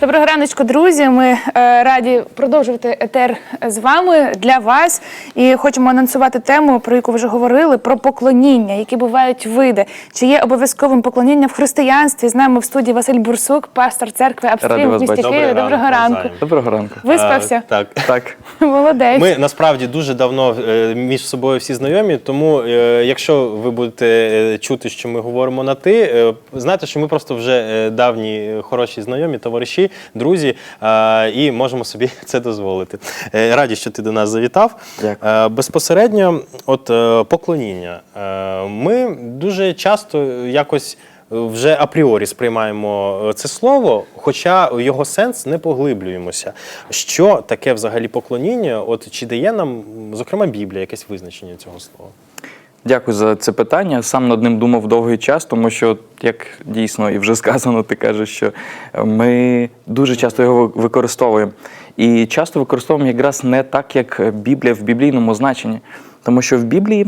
Доброго раночку, друзі. Ми е, раді продовжувати етер з вами для вас. І хочемо анонсувати тему, про яку вже говорили, про поклоніння, які бувають види. Чи є обов'язковим поклоніння в християнстві? З нами в студії Василь Бурсук, пастор церкви Радий Апстрім в місті. Києві. Доброго ранку. Доброго ранку. Виспався? Е, Так. Так, Молодець. Ми насправді дуже давно е, між собою всі знайомі, тому е, якщо ви будете е, чути, що ми говоримо на ти, е, знайте, що ми просто вже давні хороші знайомі, товариші, друзі, е, і можемо собі це дозволити. Е, Раді, що ти до нас завітав. Дякую. Е, Безпосередньо, от поклоніння. Ми дуже часто якось. Вже апріорі сприймаємо це слово, хоча його сенс не поглиблюємося. Що таке взагалі поклоніння? От чи дає нам, зокрема, Біблія якесь визначення цього слова? Дякую за це питання. Сам над ним думав довгий час, тому що, як дійсно і вже сказано, ти кажеш, що ми дуже часто його використовуємо. І часто використовуємо якраз не так, як Біблія в біблійному значенні. Тому що в Біблії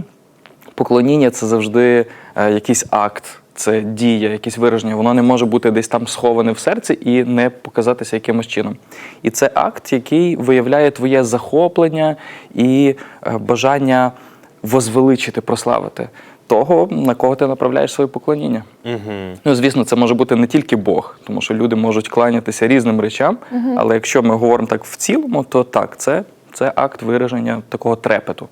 поклоніння це завжди е, якийсь акт. Це дія, якесь вираження, воно не може бути десь там сховане в серці і не показатися якимось чином. І це акт, який виявляє твоє захоплення і е, бажання возвеличити, прославити того, на кого ти направляєш своє поклоніння. Угу. Ну, звісно, це може бути не тільки Бог, тому що люди можуть кланятися різним речам, але якщо ми говоримо так в цілому, то так, це, це акт вираження такого трепету.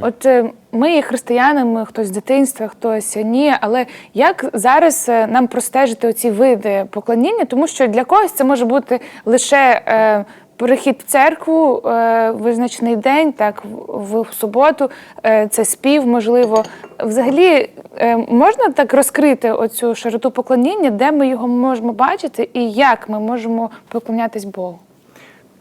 От е, ми є християнами, хтось з дитинства, хтось ні. Але як зараз е, нам простежити оці види поклоніння? Тому що для когось це може бути лише е, перехід в церкву, е, визначений день, так в, суботу, е, це спів, можливо. Взагалі е, можна так розкрити оцю широту поклоніння, де ми його можемо бачити, і як ми можемо поклонятись Богу?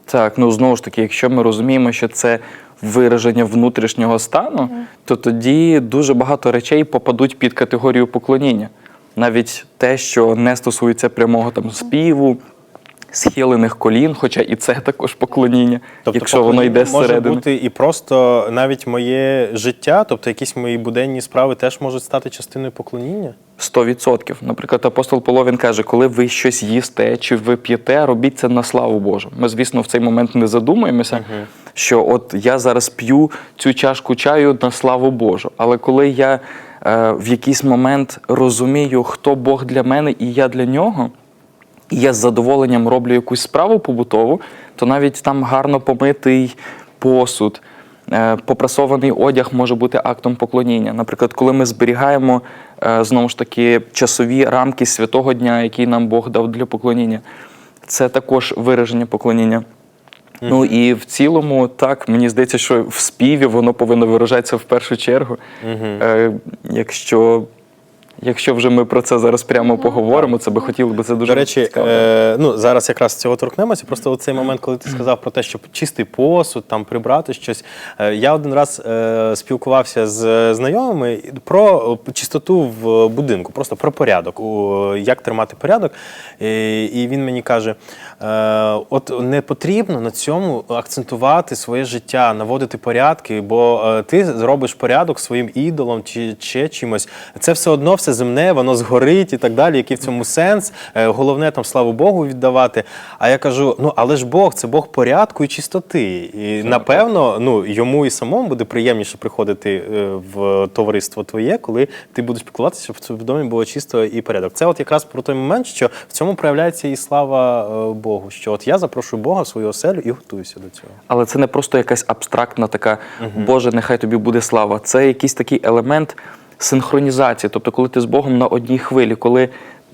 Так, ну знову ж таки, якщо ми розуміємо, що це вираження внутрішнього стану, то тоді дуже багато речей попадуть під категорію поклоніння. Навіть те, що не стосується прямого там співу, схилених колін, хоча і це також поклоніння, якщо воно йде Тобто може бути і просто навіть моє життя, тобто якісь мої буденні справи теж можуть стати частиною поклоніння. 100%. Наприклад, апостол Павло він каже, коли ви щось їсте чи ви п'єте, робіть це на славу Божу. Ми, звісно, в цей момент не задумуємося, що от я зараз п'ю цю чашку чаю на славу Божу. Але коли я е, в якийсь момент розумію, хто Бог для мене і я для нього, і я з задоволенням роблю якусь справу побутову, то навіть там гарно помитий посуд, е, попрасований одяг може бути актом поклоніння. Наприклад, коли ми зберігаємо е, знову ж таки часові рамки святого дня, який нам Бог дав для поклоніння, це також вираження поклоніння. Ну і в цілому, так, мені здається, що в співі воно повинно виражатися в першу чергу. Е, якщо, якщо вже ми про це зараз прямо поговоримо, це би хотіли би це дуже До речі, цікаво. е, ну зараз якраз цього торкнемося. Просто цей момент, коли ти сказав про те, що чистий посуд, там прибрати щось. Е, я один раз е, спілкувався з знайомими про чистоту в будинку, просто про порядок, у, як тримати порядок. І, і він мені каже: е, от не потрібно на цьому акцентувати своє життя, наводити порядки, бо е, ти зробиш порядок своїм ідолом чи ще чимось. Це все одно все земне, воно згорить і так далі. Який в цьому сенс? Е, Головне там славу Богу віддавати. А я кажу: ну але ж Бог це Бог порядку і чистоти. І напевно, ну йому і самому буде приємніше приходити е, в товариство твоє, коли ти будеш піклуватися, щоб в цьому домі було чисто і порядок. Це от якраз про той момент, що в цьому проявляється і слава е, Богу. Що от я запрошую Бога в свою оселю і готуюся до цього. Але це не просто якась абстрактна така Боже, нехай тобі буде слава. Це якийсь такий елемент синхронізації. Тобто, коли ти з Богом на одній хвилі, коли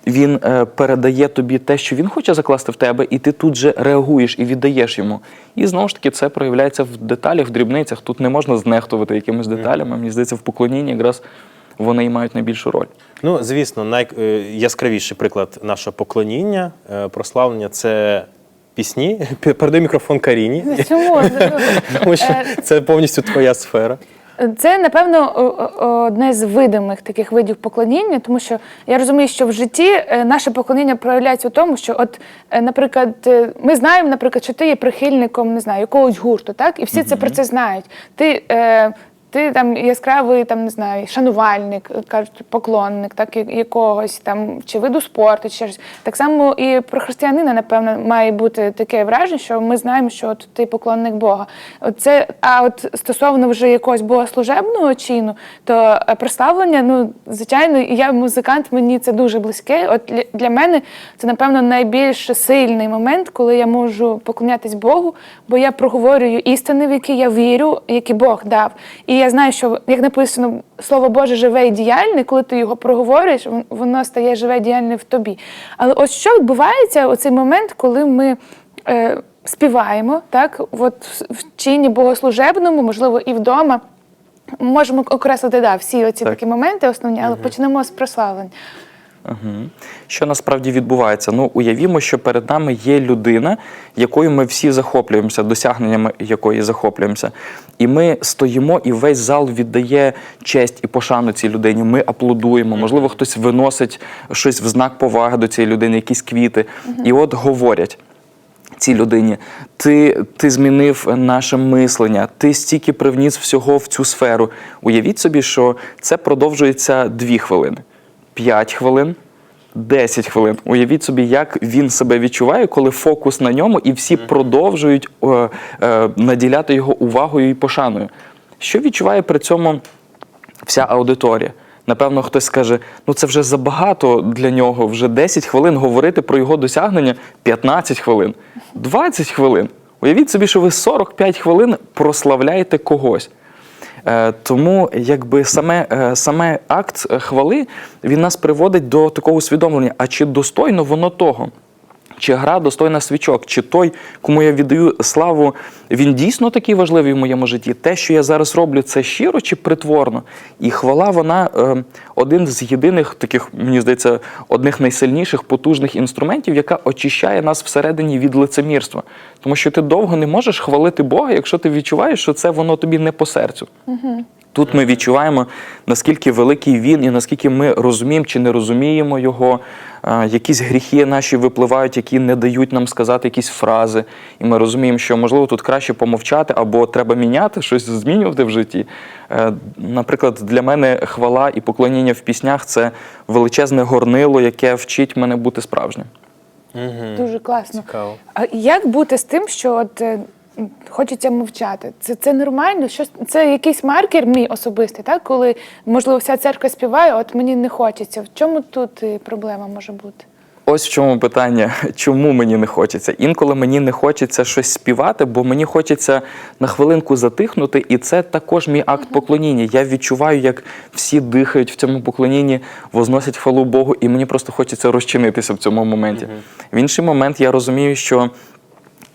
він е, передає тобі те, що він хоче закласти в тебе, і ти тут же реагуєш і віддаєш йому. І знову ж таки це проявляється в деталях, в дрібницях. Тут не можна знехтувати якимись деталями. Мені здається, в поклонінні якраз вони і мають найбільшу роль. Ну, звісно, найяскравіший приклад нашого поклоніння, е, прославлення це пісні. Передай мікрофон Каріні, Чому? тому що Е, це повністю твоя сфера. Це, напевно, одне з видимих таких видів поклоніння, тому що я розумію, що в житті е, наше поклоніння проявляється у тому, що, от, е, наприклад, е, ми знаємо, наприклад, що ти є прихильником, не знаю, якогось гурту, так? І всі це про це знають. Ти е, ти там яскравий, там не знаю, шанувальник, кажуть, поклонник, так якогось там чи виду спорту, чи щось. Так само і про християнина, напевно, має бути таке враження, що ми знаємо, що от ти поклонник Бога. От Це, а от стосовно вже якогось богослужебного чину, то е, прославлення, ну звичайно, я музикант, мені це дуже близьке. От для мене це напевно найбільш сильний момент, коли я можу поклонятись Богу, бо я проговорюю істини, в які я вірю, які Бог дав. І я знаю, що як написано, слово Боже живе і діяльне, коли ти його проговорюєш, воно стає живе і діяльне в тобі. Але ось що відбувається у цей момент, коли ми. Е, Співаємо так, от в- чині богослужебному, можливо, і вдома. Можемо окреслити да, всі оці Так. такі моменти основні, але почнемо з прославлень. Угу. Що насправді відбувається? Ну, уявімо, що перед нами є людина, якою ми всі захоплюємося, досягненнями якої захоплюємося. І ми стоїмо, і весь зал віддає честь і пошану цій людині. Ми аплодуємо. Можливо, хтось виносить щось в знак поваги до цієї людини, якісь квіти. І от говорять. Цій людині, ти, ти змінив наше мислення, ти стільки привніс всього в цю сферу. Уявіть собі, що це продовжується дві хвилини, п'ять хвилин, 10 хвилин. Уявіть собі, як він себе відчуває, коли фокус на ньому, і всі продовжують е, е, наділяти його увагою і пошаною. Що відчуває при цьому вся аудиторія? Напевно, хтось скаже, ну це вже забагато для нього, вже 10 хвилин говорити про його досягнення, 15 хвилин, 20 хвилин. Уявіть собі, що ви 45 хвилин прославляєте когось. Е, Тому якби саме, е, саме акт е, хвали він нас приводить до такого усвідомлення, а чи достойно воно того? Чи гра достойна свічок, чи той, кому я віддаю славу, він дійсно такий важливий в моєму житті? Те, що я зараз роблю, це щиро чи притворно? І хвала, вона е, один з єдиних таких, мені здається, одних найсильніших потужних інструментів, яка очищає нас всередині від лицемірства. Тому що ти довго не можеш хвалити Бога, якщо ти відчуваєш, що це воно тобі не по серцю. Тут ми відчуваємо, наскільки великий він і наскільки ми розуміємо чи не розуміємо його. Якісь гріхи наші випливають, які не дають нам сказати якісь фрази. І ми розуміємо, що можливо тут краще помовчати або треба міняти, щось змінювати в житті. Е, Наприклад, для мене хвала і поклоніння в піснях це величезне горнило, яке вчить мене бути справжнім. Дуже класно. Цікаво. А як бути з тим, що от е, хочеться мовчати? Це, це нормально? Що це якийсь маркер мій особистий, так? Коли можливо вся церква співає, от мені не хочеться. В чому тут е, проблема може бути? Ось в чому питання, чому мені не хочеться. Інколи мені не хочеться щось співати, бо мені хочеться на хвилинку затихнути, і це також мій акт поклоніння. Я відчуваю, як всі дихають в цьому поклонінні, возносять хвалу Богу, і мені просто хочеться розчинитися в цьому моменті. В інший момент я розумію, що.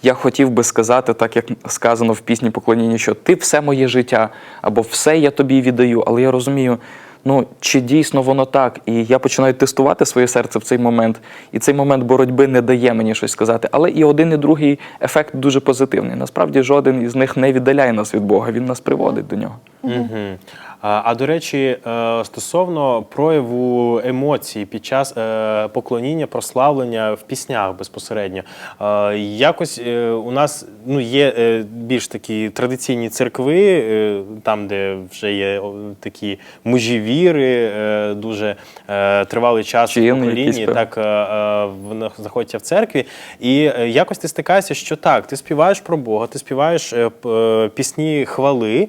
Я хотів би сказати, так як сказано в пісні поклоніння, що ти все моє життя, або все я тобі віддаю. Але я розумію, ну чи дійсно воно так, і я починаю тестувати своє серце в цей момент, і цей момент боротьби не дає мені щось сказати. Але і один, і другий ефект дуже позитивний. Насправді жоден із них не віддаляє нас від Бога, він нас приводить до нього. Угу. А, до речі, е, стосовно прояву емоцій під час е, поклоніння, прославлення в піснях безпосередньо, е, якось у нас ну, є більш такі традиційні церкви, там, де вже є такі мужі віри, дуже тривалий час в певно. так знаходяться в церкві. І якось ти стикаєшся, що так, ти співаєш про Бога, ти співаєш пісні хвали.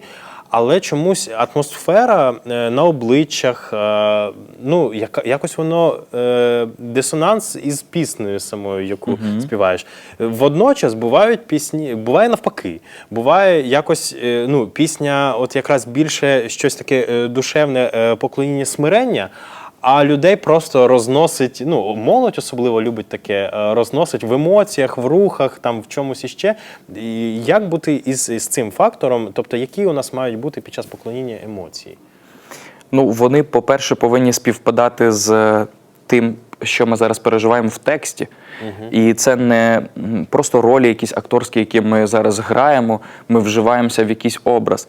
Але чомусь атмосфера е, на обличчях, е, ну якось воно е, дисонанс із піснею самою, яку співаєш. Е, Водночас бувають пісні, буває навпаки. Буває якось ну, пісня, от якраз більше щось таке душевне поклоніння смирення. А людей просто розносить, ну молодь особливо любить таке, е, розносить в емоціях, в рухах, там в чомусь іще. І як бути із, із цим фактором? Тобто, які у нас мають бути під час поклоніння емоції? Ну, вони, по-перше, повинні співпадати з е, тим, що ми зараз переживаємо в тексті. І це не просто ролі, якісь акторські, які ми зараз граємо, ми вживаємося в якийсь образ.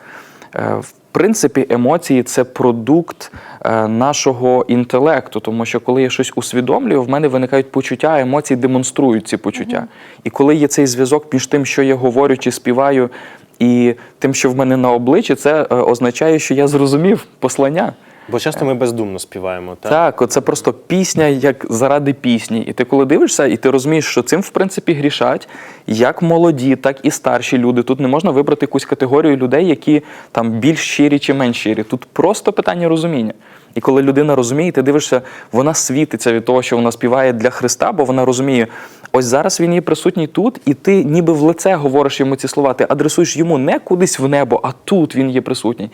Принципі, емоції це продукт е, нашого інтелекту, тому що коли я щось усвідомлюю, в мене виникають почуття, а емоції демонструють ці почуття. І коли є цей зв'язок між тим, що я говорю чи співаю, І тим, що в мене на обличчі, це е, означає, що я зрозумів послання. Бо часто ми бездумно співаємо, так? Так, оце просто пісня як заради пісні. І ти коли дивишся, і ти розумієш, що цим в принципі грішать як молоді, так і старші люди. Тут не можна вибрати якусь категорію людей, які там більш щирі чи менш щирі. Тут просто питання розуміння. І коли людина розуміє, ти дивишся, вона світиться від того, що вона співає для Христа, бо вона розуміє, ось зараз він є присутній тут, і ти ніби в лице говориш йому ці слова. Ти адресуєш йому не кудись в небо, а тут він є присутній.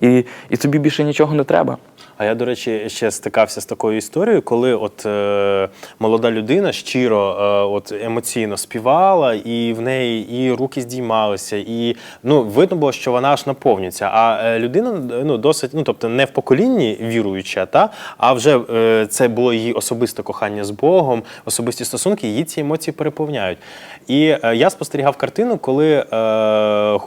І, і тобі більше нічого не треба. А я, до речі, ще стикався з такою історією, коли от е, молода людина щиро, е, от емоційно співала, і в неї і руки здіймалися, і ну видно було, що вона аж наповнюється. А е, людина ну досить, ну тобто не в поколінні віруюча, та а вже е, це було її особисте кохання з Богом, особисті стосунки, її ці емоції переповняють. І е, я спостерігав картину, коли е,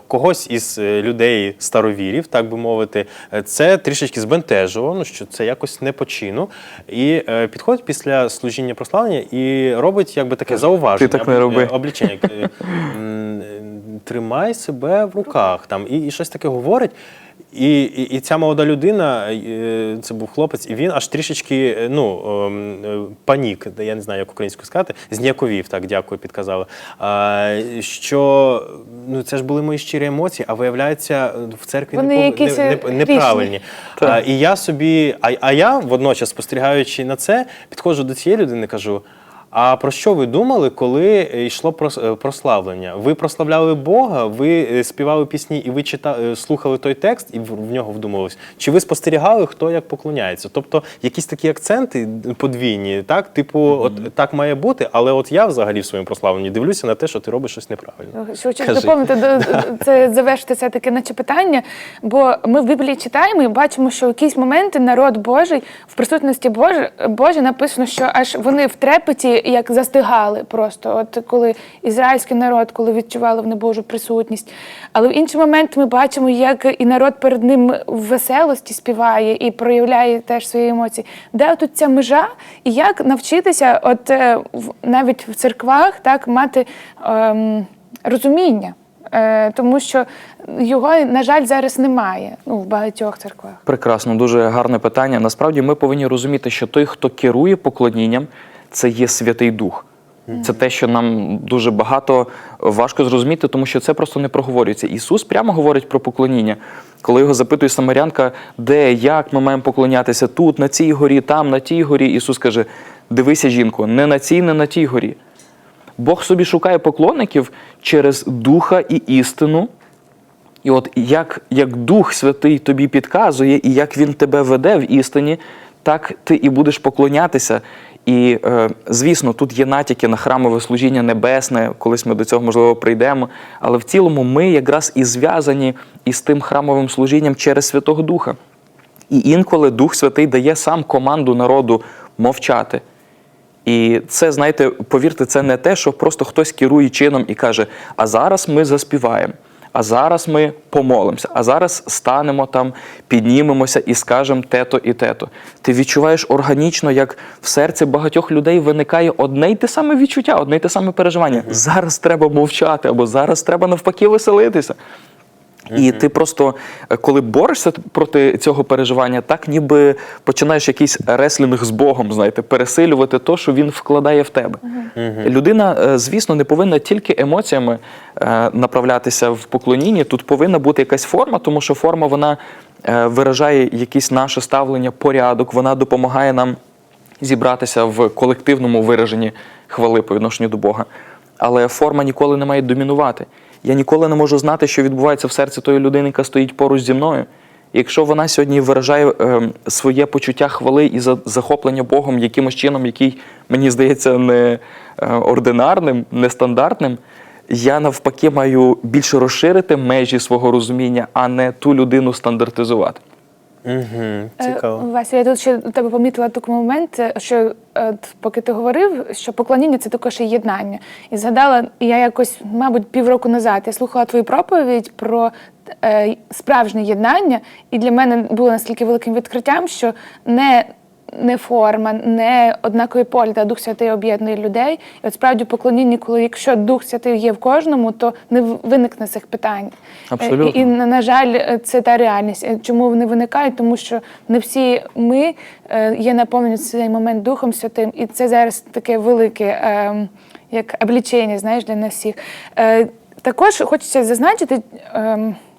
когось із е, людей старовірів, так би мовити, е, це трішечки збентежило, ну що це якось не почину. І е, підходить після служіння прославлення і робить якби таке зауваження. Ти так не роби. е, облічення. е, Тримай себе в руках там і, і щось таке говорить. І, і, і ця молода людина, е, це був хлопець, і він аж трішечки е, ну, ем, е, панік, я не знаю, як українською сказати, зніяковів, так, дякую, підказали. Що ну, це ж були мої щирі емоції, а виявляється, в церкві Вони не, якісь, не, не, неправильні. Так. А, і я собі, а, а я водночас, спостерігаючи на це, підходжу до цієї людини кажу. А про що ви думали, коли йшло е, прославлення? Ви прославляли Бога, ви е, співали пісні і ви читали, слухали той текст і в, нього вдумувались? Чи ви спостерігали, хто як поклоняється? Тобто якісь такі акценти подвійні, так? Типу, от так має бути, але от я взагалі в своєму прославленні дивлюся на те, що ти робиш щось неправильно. Що хочу доповнити до це завершити це таке наче питання. Бо ми в Біблії читаємо і бачимо, що в якісь моменти народ Божий в присутності Божій Божій написано, що аж вони в трепеті як застигали просто. От коли ізраїльський народ, коли відчували в Божу присутність. Але в інший момент ми бачимо, як і народ перед ним в веселості співає і проявляє теж свої емоції. Де тут ця межа, і як навчитися, от е, навіть в церквах, так мати ем, розуміння, е, тому що його, на жаль, зараз немає ну, в багатьох церквах. Прекрасно, дуже гарне питання. Насправді ми повинні розуміти, що той, хто керує поклонінням, це є Святий Дух. Це те, що нам дуже багато важко зрозуміти, тому що це просто не проговорюється. Ісус прямо говорить про поклоніння. Коли його запитує Самарянка, де, як ми маємо поклонятися тут, на цій горі, там, на тій горі. Ісус каже: дивися, жінко, не на цій, не на тій горі. Бог собі шукає поклонників через духа і істину. І от як, як Дух Святий тобі підказує, і як він тебе веде в істині, так ти і будеш поклонятися. І, е, звісно, тут є натяки на храмове служіння небесне, колись ми до цього можливо прийдемо. Але в цілому ми якраз і зв'язані із тим храмовим служінням через Святого Духа. І інколи Дух Святий дає сам команду народу мовчати. І це, знаєте, повірте, це не те, що просто хтось керує чином і каже: а зараз ми заспіваємо, а зараз ми помолимося, а зараз станемо там, піднімемося і скажемо те-то і те-то. Ти відчуваєш органічно, як в серці багатьох людей виникає одне й те саме відчуття, одне й те саме переживання. Зараз треба мовчати, або зараз треба навпаки веселитися. І ти просто, е, коли борешся проти цього переживання, так ніби починаєш якийсь реслінг з Богом, знаєте, пересилювати то, що він вкладає в тебе. Людина, е, звісно, не повинна тільки емоціями е, направлятися в поклонінні. Тут повинна бути якась форма, тому що форма вона виражає якесь наше ставлення, порядок, вона допомагає нам зібратися в колективному вираженні хвали по відношенню до Бога. Але форма ніколи не має домінувати. Я ніколи не можу знати, що відбувається в серці тої людини, яка стоїть поруч зі мною. Якщо вона сьогодні виражає е, своє почуття хвали і за- захоплення Богом якимось чином, який мені здається не е, ординарним, нестандартним, я навпаки маю більше розширити межі свого розуміння, а не ту людину стандартизувати. Угу, Е, цікаво. Вася, я тут ще у тебе помітила такий момент, що е, поки ти говорив, що поклоніння це також і єднання. І згадала, я якось, мабуть, півроку назад я слухала твою проповідь про е, справжнє єднання, і для мене було настільки великим відкриттям, що не не форма, не однакові погляди, а Дух Святий об'єднує людей. І от справді поклоніння, коли якщо Дух Святий є в кожному, то не виникне цих питань. Абсолютно. Е, І, і на жаль, е, це та реальність. Е, Чому вони виникають? Тому що не всі ми є наповнені цей момент Духом Святим, і це зараз таке велике, е, як облічення, знаєш, для нас всіх. Також хочеться зазначити.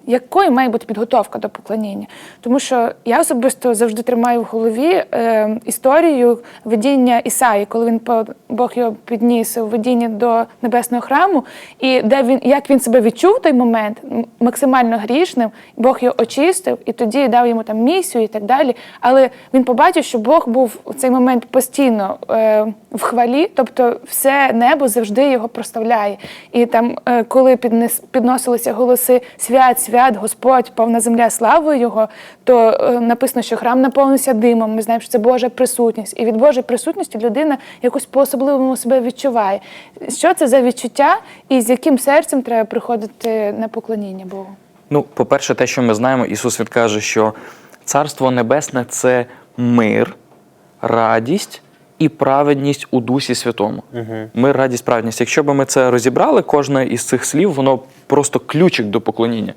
Якою має бути підготовка до поклоніння? Тому що я особисто завжди тримаю в голові е, історію видіння Ісаї, коли він Бог його підніс у видінні до небесного храму, і де він як він себе відчув в той момент максимально грішним, Бог його очистив і тоді дав йому там місію і так далі. Але він побачив, що Бог був у цей момент постійно е, в хвалі, тобто все небо завжди його проставляє. І там, е, коли підносилися голоси свят, свят, Господь, повна земля славою Його, то е, написано, що храм наповнився димом. Ми знаємо, що це Божа присутність. І від Божої присутності людина якось по-особливому себе відчуває. Що це за відчуття і з яким серцем треба приходити на поклоніння Богу? Ну, по-перше, те, що ми знаємо, Ісус він каже, що Царство Небесне це мир, радість і праведність у Дусі Святому. Мир, радість, праведність. Якщо б ми це розібрали, кожне із цих слів, воно просто ключик до поклоніння.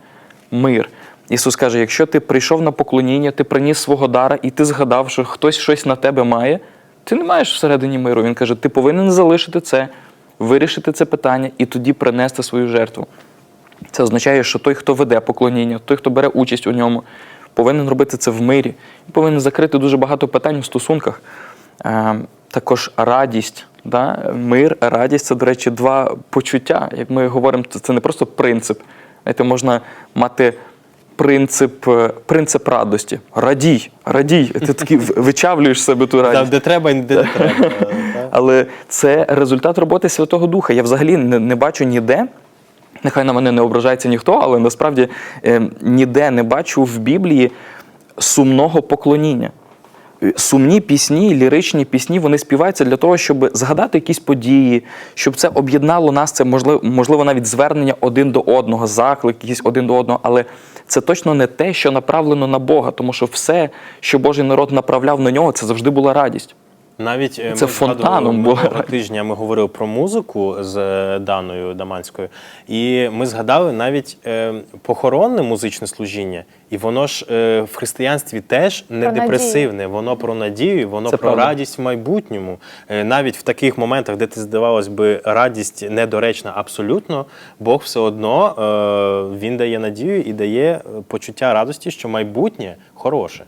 Мир. Ісус каже: якщо ти прийшов на поклоніння, ти приніс свого дара, і ти згадав, що хтось щось на тебе має, ти не маєш всередині миру. Він каже, ти повинен залишити це, вирішити це питання і тоді принести свою жертву. Це означає, що той, хто веде поклоніння, той, хто бере участь у ньому, повинен робити це в мирі, повинен закрити дуже багато питань у стосунках. Е, також радість, да? мир, радість це, до речі, два почуття. Як ми говоримо, це, не просто принцип. Знаєте, можна мати принцип, е, принцип радості. Радій, радій. Ти такий вичавлюєш себе ту радість. Там, де треба де не треба. Але це результат роботи Святого Духа. Я взагалі не, не бачу ніде. Нехай на мене не ображається ніхто, але насправді е, ніде не бачу в Біблії сумного поклоніння. Е, Сумні пісні, ліричні пісні, вони співаються для того, щоб згадати якісь події, щоб це об'єднало нас. Це можливо, можливо навіть звернення один до одного, заклик якийсь один до одного. Але це точно не те, що направлено на Бога, тому що все, що Божий народ направляв на нього, це завжди була радість. Навіть е, Це ми фонтаном було. минулого тижня. Ми говорили про музику з е, Даною Даманською, і ми згадали навіть е, похоронне музичне служіння, і воно ж е, в християнстві теж не Про надію. депресивне, воно про надію, воно Це про правда. радість в майбутньому. Е, навіть в таких моментах, де ти здавалось би, радість недоречна абсолютно, Бог все одно е, він дає надію і дає почуття радості, що майбутнє хороше.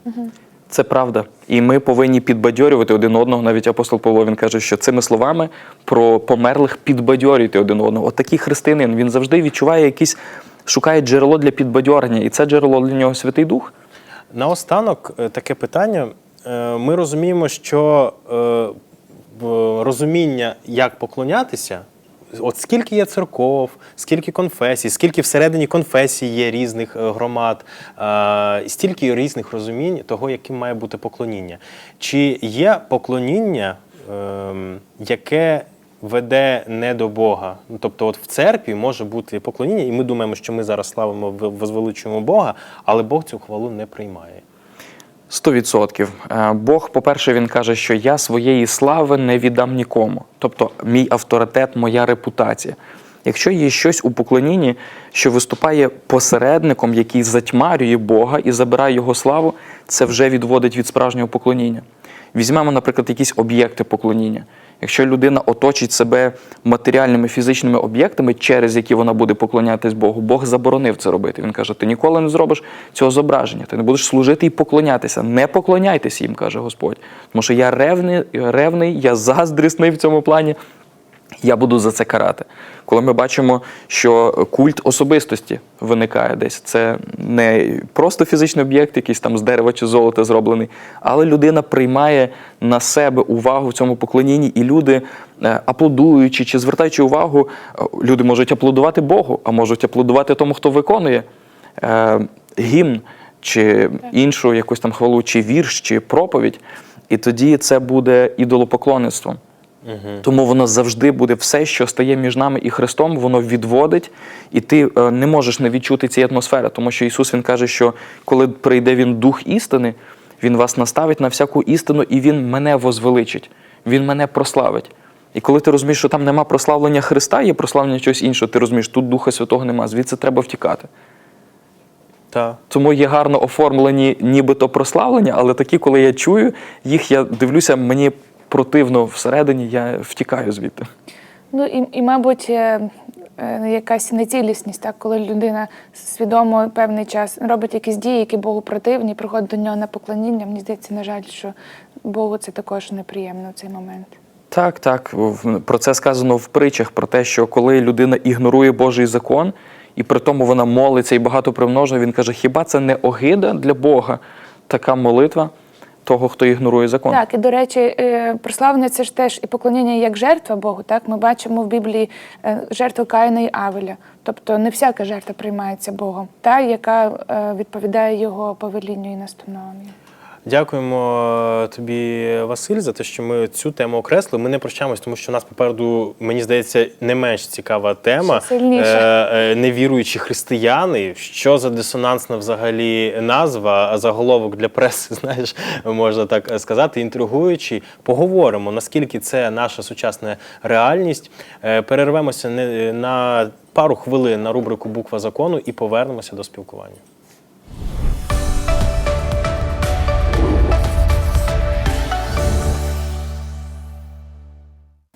Це правда. І ми повинні підбадьорювати один одного. Навіть апостол Павло він каже, що цими словами про померлих підбадьорюйте один одного. От такий християнин, він завжди відчуває якісь, шукає джерело для підбадьорення, і це джерело для нього Святий Дух. Наостанок е, таке питання. Е, Ми розуміємо, що е, розуміння, як поклонятися, от скільки є церков, скільки конфесій, скільки всередині конфесій є різних е, громад, е, стільки різних розумінь того, яким має бути поклоніння. Чи є поклоніння, ем, яке веде не до Бога? Ну, тобто, от в церкві може бути поклоніння, і ми думаємо, що ми зараз славимо, возвеличуємо Бога, але Бог цю хвалу не приймає. Сто відсотків. Е, Бог, по-перше, він каже, що я своєї слави не віддам нікому. Тобто, мій авторитет, моя репутація. Якщо є щось у поклонінні, що виступає посередником, який затьмарює Бога і забирає його славу, це вже відводить від справжнього поклоніння. Візьмемо, наприклад, якісь об'єкти поклоніння. Якщо людина оточить себе матеріальними фізичними об'єктами, через які вона буде поклонятись Богу, Бог заборонив це робити. Він каже: ти ніколи не зробиш цього зображення, ти не будеш служити і поклонятися. Не поклоняйтесь їм, каже Господь. Тому що я ревний, ревний, я заздрісний в цьому плані. Я буду за це карати. Коли ми бачимо, що культ особистості виникає десь, це не просто фізичний об'єкт, якийсь там з дерева чи золота зроблений, але людина приймає на себе увагу в цьому поклонінні, і люди, е, аплодуючи чи звертаючи увагу, е, люди можуть аплодувати Богу, а можуть аплодувати тому, хто виконує е, гімн чи іншу якусь там хвалу, чи вірш, чи проповідь. І тоді це буде ідолопоклонництвом. Тому воно завжди буде все, що стає між нами і Христом, воно відводить, і ти е, не можеш не відчути цієї атмосфери, тому що Ісус Він каже, що коли прийде Він Дух істини, Він вас наставить на всяку істину, і він мене возвеличить, він мене прославить. І коли ти розумієш, що там нема прославлення Христа, є прославлення чогось іншого, ти розумієш, тут Духа Святого нема, звідси треба втікати. Так. Тому є гарно оформлені нібито прославлення, але такі, коли я чую їх, я дивлюся, мені противно всередині, я втікаю звідти. Ну і, і мабуть, е, е, якась нецілісність, так, коли людина свідомо певний час робить якісь дії, які Богу противні, приходить до нього на поклоніння. Мені здається, на жаль, що Богу це також неприємно в цей момент. Так, так. Про це сказано в притчах, про те, що коли людина ігнорує Божий закон, і при тому вона молиться і багато примножує, він каже, хіба це не огида для Бога така молитва того, хто ігнорує закон? Так, і до речі, е, прославлення це ж теж і поклоніння як жертва Богу. Так, ми бачимо в Біблії е, жертву Каїна і Авеля. Тобто не всяка жертва приймається Богом, та яка е, відповідає його повелінню і настановам. Дякуємо тобі, Василь, за те, що ми цю тему окреслили. Ми не прощаємось, тому що у нас попереду, мені здається, не менш цікава тема. Сильніше. Е, е, невіруючі християни. Що за дисонансна взагалі назва, а заголовок для преси, знаєш, можна так сказати, інтригуючий. Поговоримо, наскільки це наша сучасна реальність. Е, перервемося не- на пару хвилин на рубрику Буква закону і повернемося до спілкування.